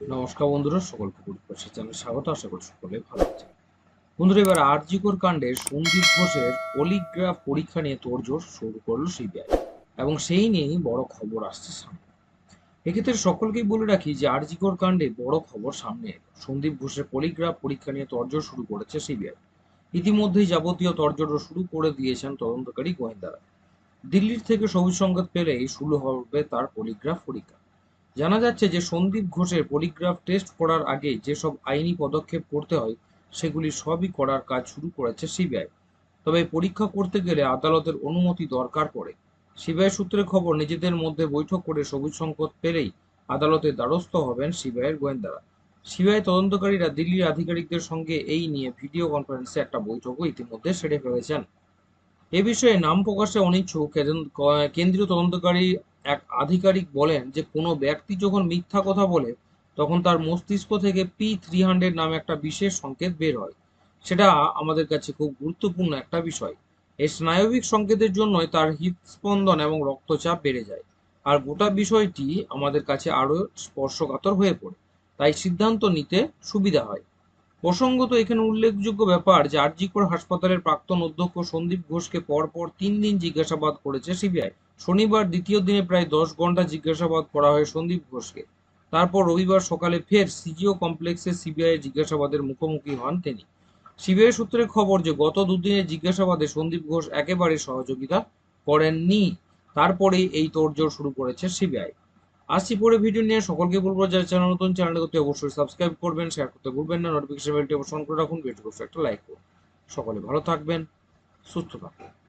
নমস্কার বন্ধুরা, সকলকে পরিবেশ চ্যানেলে স্বাগত। আশা করি সকলে ভালো আছে বন্ধুরা, এবার আরজিকর কাণ্ডে সন্দীপ ঘোষের পলিগ্রাফ পরীক্ষা নিয়ে তোড়জোড় শুরু করল সিবিআই এবং সেই নিয়েই বড় খবর আসছে সামনে। এক্ষেত্রে সকলকেই বলে রাখি যে আরজিকর কাণ্ডে বড় খবর সামনে এলো। সন্দীপ ঘোষের পলিগ্রাফ পরীক্ষা নিয়ে তর্জোড় শুরু করেছে সিবিআই। ইতিমধ্যেই যাবতীয় তর্জোড় শুরু করে দিয়েছেন তদন্তকারী গোয়েন্দারা। দিল্লির থেকে সবুজ সংকেত পেলেই শুরু হবে তার পলিগ্রাফ পরীক্ষা। জানা যাচ্ছে যে সন্দীপ ঘোষের পলিগ্রাফ টেস্ট করার আগে যেসব আইনি পদক্ষেপ করতে হয়, সেগুলি সবই করার কাজ শুরু করেছে সিবিআই। তবে পরীক্ষা করতে গেলে আদালতের অনুমতি দরকার পড়ে। সিবিআই সূত্রে খবর, নিজেদের মধ্যে বৈঠক করে সবুজ সংকট পেলেই আদালতের দ্বারস্থ হবেন সিবিআইয়ের গোয়েন্দারা। সিবিআই তদন্তকারীরা দিল্লির আধিকারিকদের সঙ্গে এই নিয়ে ভিডিও কনফারেন্সে একটা বৈঠকও ইতিমধ্যে সেরে ফেলেছেন। এ বিষয়ে নাম প্রকাশে অনিচ্ছুক। কেন্দ্রীয় তদন্তকারী এক আধিকারিক বলেন যে, কোনো ব্যক্তি যখন মিথ্যা কথা বলে, তখন তার মস্তিষ্ক থেকে পি থ্রি হান্ড্রেড নামে একটা বিশেষ সংকেত বের হয়। সেটা আমাদের কাছে খুব গুরুত্বপূর্ণ একটা বিষয়। এই স্নায়বিক সংকেতের জন্যই তার হৃদস্পন্দন এবং রক্তচাপ বেড়ে যায়। আর গোটা বিষয়টি আমাদের কাছে আরও স্পর্শকাতর হয়ে পড়ে। তাই সিদ্ধান্ত নিতে সুবিধা হয়। প্রসঙ্গত এখানে উল্লেখযোগ্য ব্যাপার যে আরজিকর হাসপাতালের প্রাক্তন অধ্যক্ষ সন্দীপ ঘোষকে পরপর তিন দিন জিজ্ঞাসাবাদ করেছে সিবিআই। শনিবার দ্বিতীয় দিনে প্রায় দশ ঘণ্টা জিজ্ঞাসাবাদ করা হয় সন্দীপ ঘোষকে। তারপর রবিবার সকালে ফের সিজিও কমপ্লেক্সে সিবিআই জিজ্ঞাসাবাদের মুখোমুখি হন তিনি। সিবিআই সূত্রে খবর যে গত দুদিনের জিজ্ঞাসাবাদে সন্দীপ ঘোষ একেবারে সহযোগিতা করেননি। তারপরেই এই তোড়জোড় শুরু করেছে সিবিআই। আসছি পরে ভিডিও নিয়ে। সকলকে বলব, যারা চ্যানেল নতুন চ্যানেলটা করতে অবশ্যই সাবস্ক্রাইব করবেন শেয়ার করতে ভুলবেন না নোটিফিকেশন বেলটি অবশ্যই করে রাখুন ভিডিও একটা লাইক করুন। সকলে ভালো থাকবেন, সুস্থ থাকবেন।